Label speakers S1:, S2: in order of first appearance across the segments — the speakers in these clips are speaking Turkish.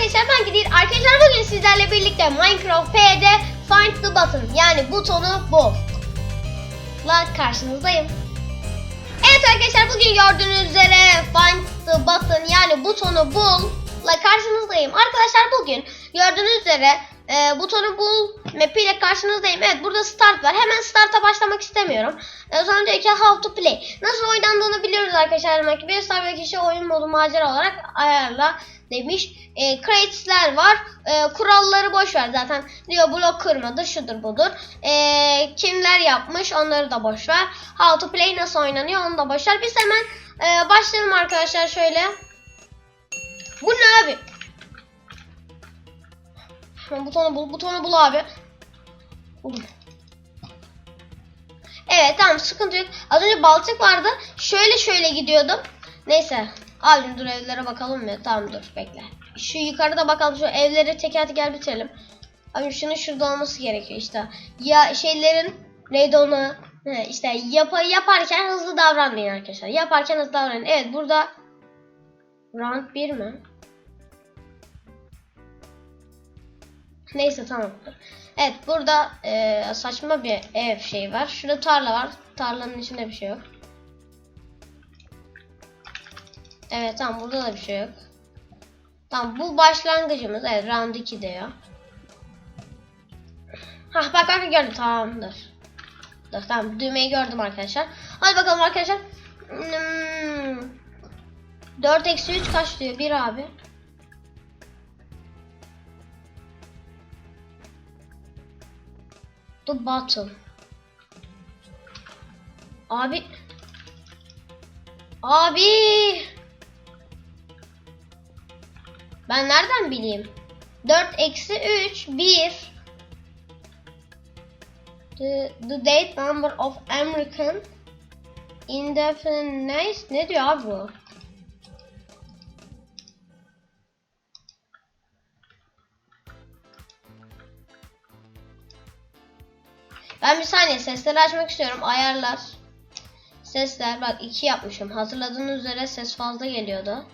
S1: arkadaşlar ben Gidir. Arkadaşlar bugün sizlerle birlikte Minecraft P'de Find the Button yani butonu bul. La karşınızdayım. Evet arkadaşlar bugün gördüğünüz üzere Find the Button yani butonu bul la karşınızdayım. Arkadaşlar bugün gördüğünüz üzere e, butonu bul map ile karşınızdayım. Evet burada start var. Hemen start'a başlamak istemiyorum. E, sonra diyor ki how to play. Nasıl oynandığını biliyoruz arkadaşlar. Demek ki bir star kişi oyun modu macera olarak ayarla demiş. E, crates'ler var. E, kuralları boş ver zaten. Diyor blok kırmadır şudur budur. E, kimler yapmış onları da boş ver. How to play nasıl oynanıyor onu da boş ver. Biz hemen e, başlayalım arkadaşlar şöyle. Bu ne abi? Hemen butonu bul. Butonu bul abi. Buldum. Evet tamam sıkıntı yok. Az önce balçık vardı. Şöyle şöyle gidiyordum. Neyse. Abim dur evlere bakalım mı? Tamam dur bekle. Şu yukarıda bakalım şu evleri teker teker bitirelim. Abi şunun şurada olması gerekiyor işte. Ya şeylerin neydi onu? He, işte yap yaparken hızlı davranmayın arkadaşlar. Yaparken hızlı davranın. Evet burada round 1 mi? Neyse tamam. Evet burada e, saçma bir ev şey var. Şurada tarla var. Tarlanın içinde bir şey yok. Evet tamam burada da bir şey yok. Tamam bu başlangıcımız. Evet round 2 diyor. Hah bak bak gördüm tamamdır. Dur tamam düğmeyi gördüm arkadaşlar. Hadi bakalım arkadaşlar. Hmm. 4 eksi 3 kaç diyor? 1 abi. The bottom. Abi. Abi. Ben nereden bileyim? 4 eksi 3 1 the, the date number of American indefinite ne diyor abi bu? Ben bir saniye sesleri açmak istiyorum. Ayarlar. Sesler bak 2 yapmışım. Hatırladığınız üzere ses fazla geliyordu.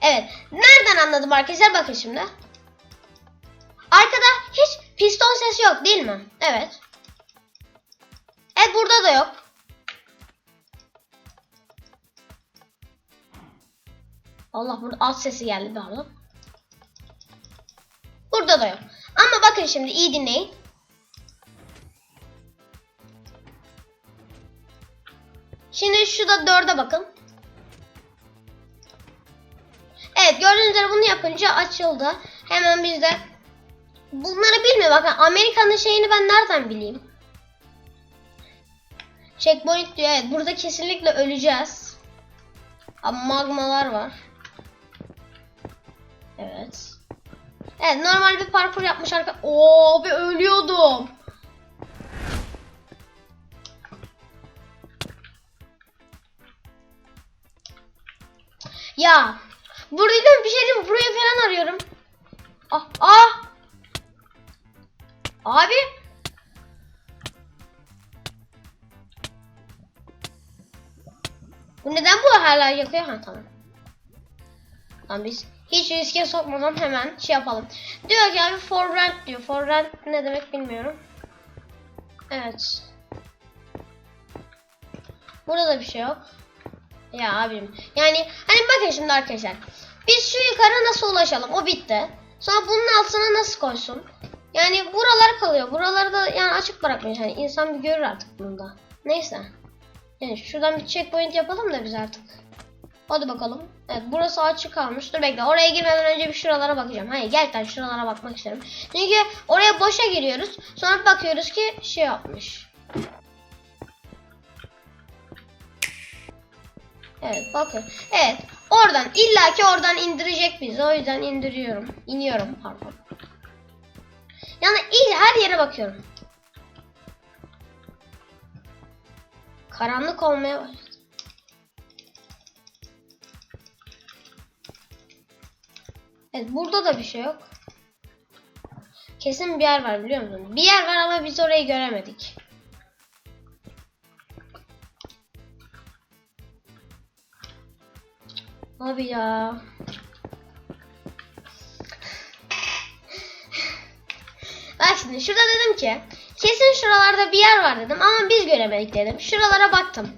S1: Evet. Nereden anladım arkadaşlar? Bakın şimdi. Yok değil mi? Evet. Evet burada da yok. Allah burada alt sesi geldi anda. Burada da yok. Ama bakın şimdi iyi dinleyin. Şimdi şurada dörde bakın. Evet gördüğünüz üzere bunu yapınca açıldı. Hemen biz de bunları bilmiyor bakın Amerika'nın şeyini ben nereden bileyim? Checkpoint diyor evet burada kesinlikle öleceğiz. Ama magmalar var. Evet. Evet normal bir parkur yapmış arka. Oo bir ölüyordum. Ya Buradan bir şey diyeyim burayı falan arıyorum. Ah ah. Abi. Bu neden bu hala yakıyor? Ha tamam. Tamam biz hiç riske sokmadan hemen şey yapalım. Diyor ki abi for rent diyor. For rent ne demek bilmiyorum. Evet. Burada da bir şey yok. Ya abim. Yani hani bakın şimdi arkadaşlar. Biz şu yukarı nasıl ulaşalım? O bitti. Sonra bunun altına nasıl koysun? Yani buralar kalıyor. Buraları da yani açık bırakmayın. Hani insan bir görür artık bunda. Neyse. Yani şuradan bir checkpoint yapalım da biz artık. Hadi bakalım. Evet burası açık kalmış. Dur bekle. Oraya girmeden önce bir şuralara bakacağım. Hayır gerçekten şuralara bakmak istiyorum. Çünkü oraya boşa giriyoruz. Sonra bakıyoruz ki şey yapmış. Evet bakın. Evet. Oradan illaki oradan indirecek bizi. O yüzden indiriyorum. İniyorum pardon. Yani il her yere bakıyorum. Karanlık olmaya başladı. Evet burada da bir şey yok. Kesin bir yer var biliyor musun? Bir yer var ama biz orayı göremedik. Abi ya. Şimdi şurada dedim ki kesin şuralarda bir yer var dedim ama biz göremedik dedim. Şuralara baktım.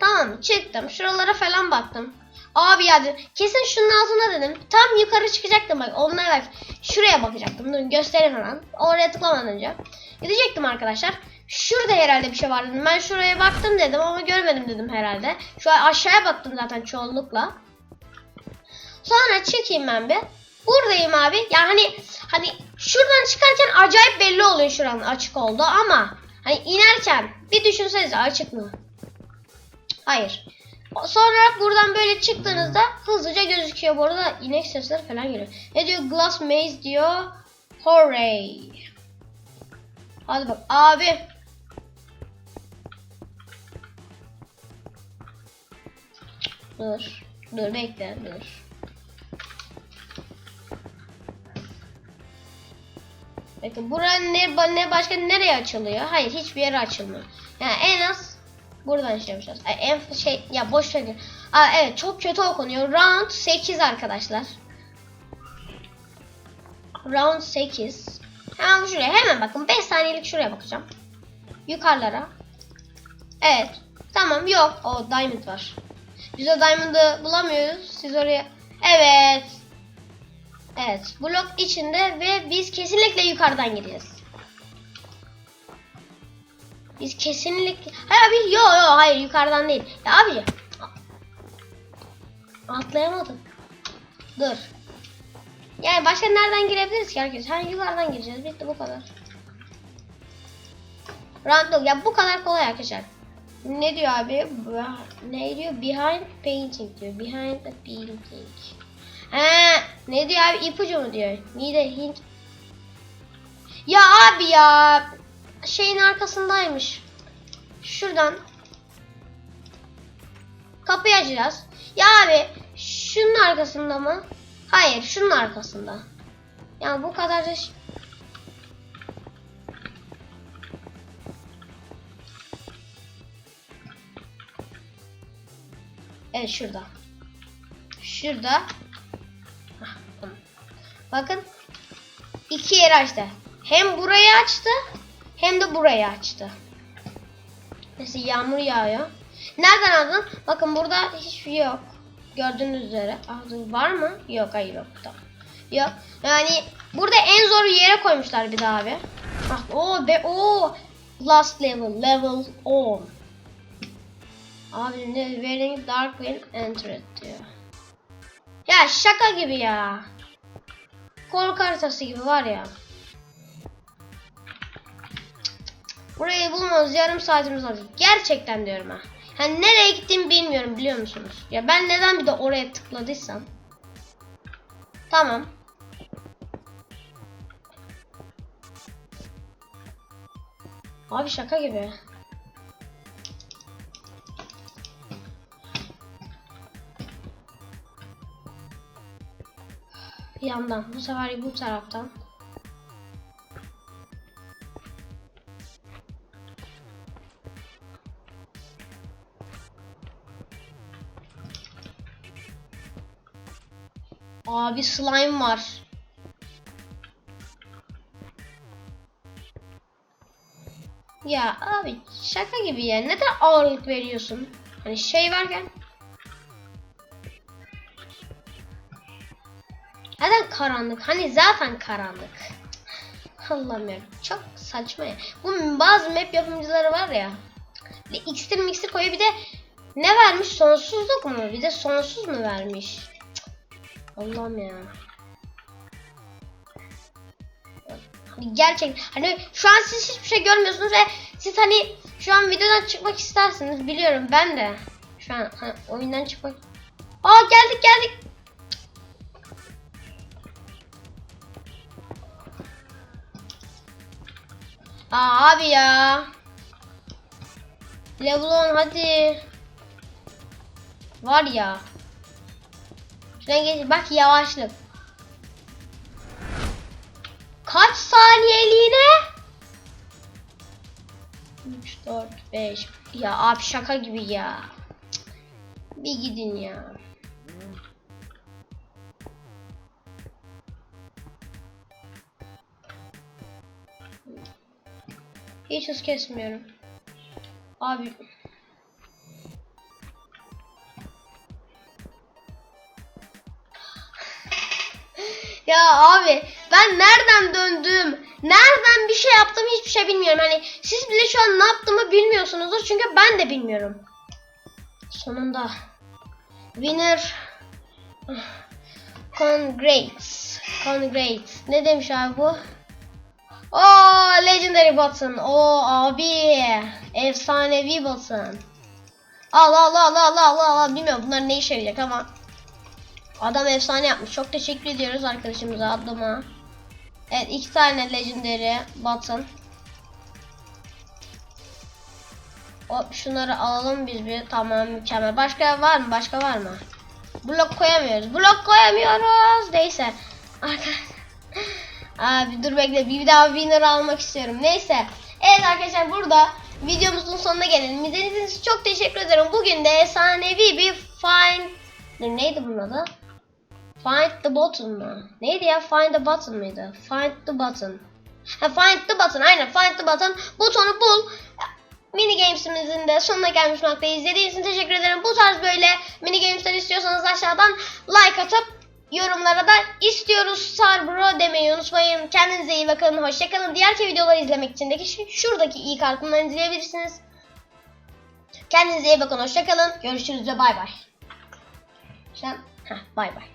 S1: Tamam çıktım. Şuralara falan baktım. Abi ya dedim, kesin şunun altında dedim. Tam yukarı çıkacaktım bak. Onlara bak. Şuraya bakacaktım. Dur göstereyim hemen. Oraya tıklamadan önce. Gidecektim arkadaşlar. Şurada herhalde bir şey var dedim. Ben şuraya baktım dedim ama görmedim dedim herhalde. Şu aşağıya baktım zaten çoğunlukla. Sonra çıkayım ben bir. Buradayım abi. Yani hani hani şuradan çıkarken acayip belli oluyor şuranın açık olduğu ama hani inerken bir düşünsenize açık mı? Hayır. Sonra buradan böyle çıktığınızda hızlıca gözüküyor. Bu arada inek sesleri falan geliyor. Ne diyor? Glass maze diyor. Hooray. Hadi bak abi. Dur. Dur bekle dur. Bakın bura ne, ne başka nereye açılıyor? Hayır hiçbir yere açılmıyor. Yani en az buradan şey yapacağız. Ay, En şey ya boş ver. Aa, evet çok kötü okunuyor. Round 8 arkadaşlar. Round 8. Hemen şuraya hemen bakın 5 saniyelik şuraya bakacağım. Yukarılara. Evet. Tamam yok. O diamond var. Biz o diamond'ı bulamıyoruz. Siz oraya. Evet. Evet. Blok içinde ve biz kesinlikle yukarıdan gireceğiz. Biz kesinlikle... Hayır abi yo yo hayır yukarıdan değil. Ya abi Atlayamadım. Dur. Yani başka nereden girebiliriz ki herkes? Ha yukarıdan gireceğiz. Bitti bu kadar. Random. Ya bu kadar kolay arkadaşlar. Ne diyor abi? Ne diyor? Behind painting diyor. Behind the painting. He, ne diyor abi? İpucu mu diyor? A hint. Ya abi ya. Şeyin arkasındaymış. Şuradan. Kapıyı açacağız. Ya abi şunun arkasında mı? Hayır şunun arkasında. Ya bu kadar da... Evet şurada. Şurada. Bakın. iki yeri açtı. Hem burayı açtı hem de burayı açtı. Mesela yağmur yağıyor. Nereden aldın? Bakın burada hiçbir şey yok. Gördüğünüz üzere. Dur, var mı? Yok hayır yok. Tamam. Yok. Yani burada en zor yere koymuşlar bir daha abi. Ah, o be o last level level 10. Abi ne wearing dark wind entered diyor. Ya şaka gibi ya. Korku haritası gibi var ya. Burayı bulmamız yarım saatimiz alacak. Gerçekten diyorum ha. Hani nereye gittiğimi bilmiyorum biliyor musunuz? Ya ben neden bir de oraya tıkladıysam. Tamam. Abi şaka gibi. Yandan. Bu sefer bu taraftan. Abi slime var. Ya abi şaka gibi ya. Neden ağırlık veriyorsun? Hani şey varken. Karanlık? Hani zaten karanlık. Allah'ım ya çok saçma ya. Bu bazı map yapımcıları var ya. Bir iksir miksir koyuyor bir de ne vermiş sonsuzluk mu? Bir de sonsuz mu vermiş? Allah'ım ya. Hani gerçek hani şu an siz hiçbir şey görmüyorsunuz ve siz hani şu an videodan çıkmak istersiniz biliyorum ben de. Şu an hani oyundan çıkmak. Aa geldik geldik. Aa abi ya. Level 10 hadi. Var ya. Şuna geç bak yavaşlık. kaç saniyeliğine? 3, 4, 5. Ya abi şaka gibi ya. Cık. Bir gidin ya. Hiç hız kesmiyorum. Abi. Ya abi ben nereden döndüm? Nereden bir şey yaptım hiçbir şey bilmiyorum. Hani siz bile şu an ne yaptığımı bilmiyorsunuzdur çünkü ben de bilmiyorum. Sonunda. Winner. Congrats. Congrats. Ne demiş abi bu? Oo Legendary button. Oo abi. Efsanevi button. Al al al al al al al. Bilmiyorum bunlar ne işe yarayacak ama. Adam efsane yapmış. Çok teşekkür ediyoruz arkadaşımıza adıma. Evet iki tane legendary button. O şunları alalım biz bir. Tamam mükemmel. Başka var mı? Başka var mı? Blok koyamıyoruz. Blok koyamıyoruz. Neyse. Arkadaşlar. Abi dur bekle bir daha winner almak istiyorum. Neyse. Evet arkadaşlar burada videomuzun sonuna gelelim. İzlediğiniz için çok teşekkür ederim. Bugün de efsanevi bir find ne, neydi bunun adı? Find the button mı? Neydi ya? Find the button mıydı? Find the button. Ha, find the button. Aynen find the button. Butonu bul. Mini games'imizin de sonuna gelmiş noktayı izlediğiniz için teşekkür ederim. Bu tarz böyle mini games'ler istiyorsanız aşağıdan like atıp yorumlara da istiyoruz Star Bro demeyi unutmayın. Kendinize iyi bakın. Hoşçakalın. Diğerki videoları izlemek için de şu- şuradaki iyi kartından izleyebilirsiniz. Kendinize iyi bakın. Hoşçakalın. Görüşürüz ve bay bay. Sen, heh, bay bay.